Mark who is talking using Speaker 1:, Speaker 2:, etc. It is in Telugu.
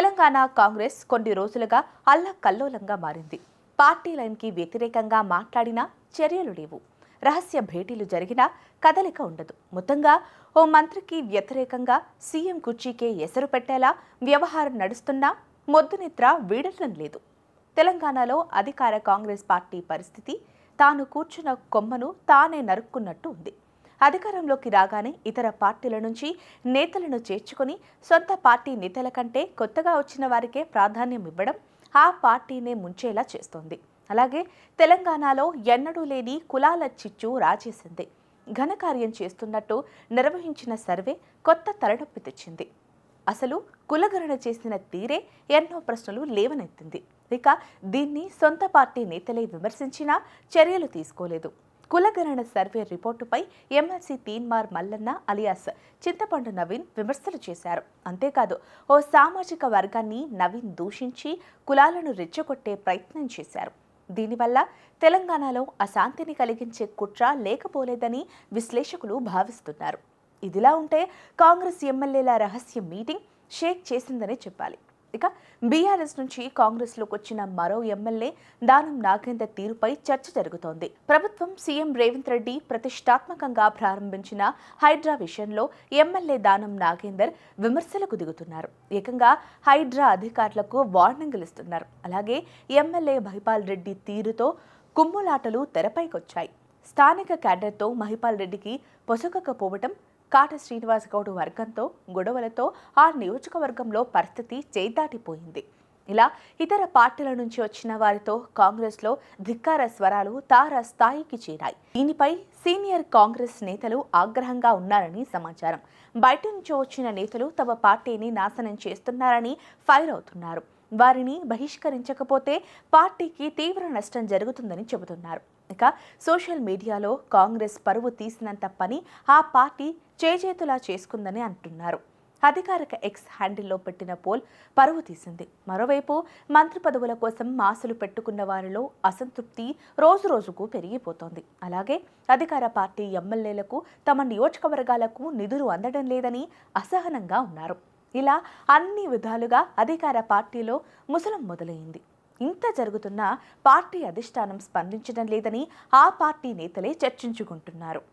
Speaker 1: తెలంగాణ కాంగ్రెస్ కొన్ని రోజులుగా అల్లకల్లోలంగా మారింది. పార్టీ లైన్కి వ్యతిరేకంగా మాట్లాడినా చర్యలు లేవు. రహస్య భేటీలు జరిగినా కదలిక ఉండదు. మొత్తంగా ఓ మంత్రికి వ్యతిరేకంగా సీఎం కుర్చీకే ఎసరు పెట్టేలా వ్యవహారం నడుస్తున్నా మొద్దునిద్ర వీడటం లేదు. తెలంగాణలో అధికార కాంగ్రెస్ పార్టీ పరిస్థితి తాను కూర్చున్న కొమ్మను తానే నరుక్కున్నట్టు ఉంది. అధికారంలోకి రాగానే ఇతర పార్టీల నుంచి నేతలను చేర్చుకొని సొంత పార్టీ నేతల కంటే కొత్తగా వచ్చిన వారికే ప్రాధాన్యం ఇవ్వడం ఆ పార్టీనే ముంచేలా చేస్తోంది. అలాగే తెలంగాణలో ఎన్నడూ లేని కులాల చిచ్చు రాజేసింది. ఘనకార్యం చేస్తున్నట్టు నిర్వహించిన సర్వే కొత్త తలనొప్పి తెచ్చింది. అసలు కులగణన చేసిన తీరే ఎన్నో ప్రశ్నలు లేవనెత్తింది. ఇక దీన్ని సొంత పార్టీ నేతలే విమర్శించినా చర్యలు తీసుకోలేదు. కులగరణ సర్వే రిపోర్టుపై ఎమ్మెల్సీ తీన్మార్ మల్లన్న అలియాస్ చింతపండు నవీన్ విమర్శలు చేశారు. అంతేకాదు ఓ సామాజిక వర్గాన్ని నవీన్ దూషించి కులాలను రెచ్చగొట్టే ప్రయత్నం చేశారు. దీనివల్ల తెలంగాణలో అశాంతిని కలిగించే కుట్ర లేకపోలేదని విశ్లేషకులు భావిస్తున్నారు. ఇదిలా ఉంటే కాంగ్రెస్ ఎమ్మెల్యేల రహస్య మీటింగ్ షేక్ చేసిందనే చెప్పాలి. ఇక బీఆర్ఎస్ నుంచి కాంగ్రెస్లోకి వచ్చిన మరో ఎమ్మెల్యే దానం నాగేందర్ తీరుపై చర్చ జరుగుతోంది. ప్రభుత్వం సీఎం రేవంత్ రెడ్డి ప్రతిష్టాత్మకంగా ప్రారంభించిన హైడ్రా విషయంలో ఎమ్మెల్యే దానం నాగేందర్ విమర్శలకు దిగుతున్నారు. ఏకంగా హైడ్రా అధికారులకు వార్నింగులు ఇస్తున్నారు. అలాగే ఎమ్మెల్యే మహిపాల్ రెడ్డి తీరుతో కుమ్ములాటలు తెరపైకొచ్చాయి. స్థానిక క్యాడర్తో మహిపాల్ రెడ్డికి పొసగకపోవటం కాట శ్రీనివాస్ గౌడ్ వర్గంతో గొడవలతో ఆ నియోజకవర్గంలో పరిస్థితి చేదాటిపోయింది. ఇలా ఇతర పార్టీల నుంచి వచ్చిన వారితో కాంగ్రెస్లో ధిక్కార స్వరాలు తార స్థాయికి చేరాయి. దీనిపై సీనియర్ కాంగ్రెస్ నేతలు ఆగ్రహంగా ఉన్నారని సమాచారం. బయట నుంచి వచ్చిన నేతలు తమ పార్టీని నాశనం చేస్తున్నారని ఫైర్ అవుతున్నారు. వారిని బహిష్కరించకపోతే పార్టీకి తీవ్ర నష్టం జరుగుతుందని చెబుతున్నారు. ఇక సోషల్ మీడియాలో కాంగ్రెస్ పరువు తీసినంత పని ఆ పార్టీ చేజేతులా చేసుకుందని అంటున్నారు. అధికారిక ఎక్స్ హ్యాండిల్లో పెట్టిన పోల్ పరువు తీసింది. మరోవైపు మంత్రి పదవుల కోసం మాసులు పెట్టుకున్న వారిలో అసంతృప్తి రోజు రోజుకు పెరిగిపోతోంది. అలాగే అధికార పార్టీ ఎమ్మెల్యేలకు తమ నియోజకవర్గాలకు నిధులు అందడం లేదని అసహనంగా ఉన్నారు. ఇలా అన్ని విధాలుగా అధికార పార్టీలో ముసలం మొదలైంది. ఇంత జరుగుతున్నా పార్టీ అధిష్టానం స్పందించడం లేదని ఆ పార్టీ నేతలే చర్చించుకుంటున్నారు.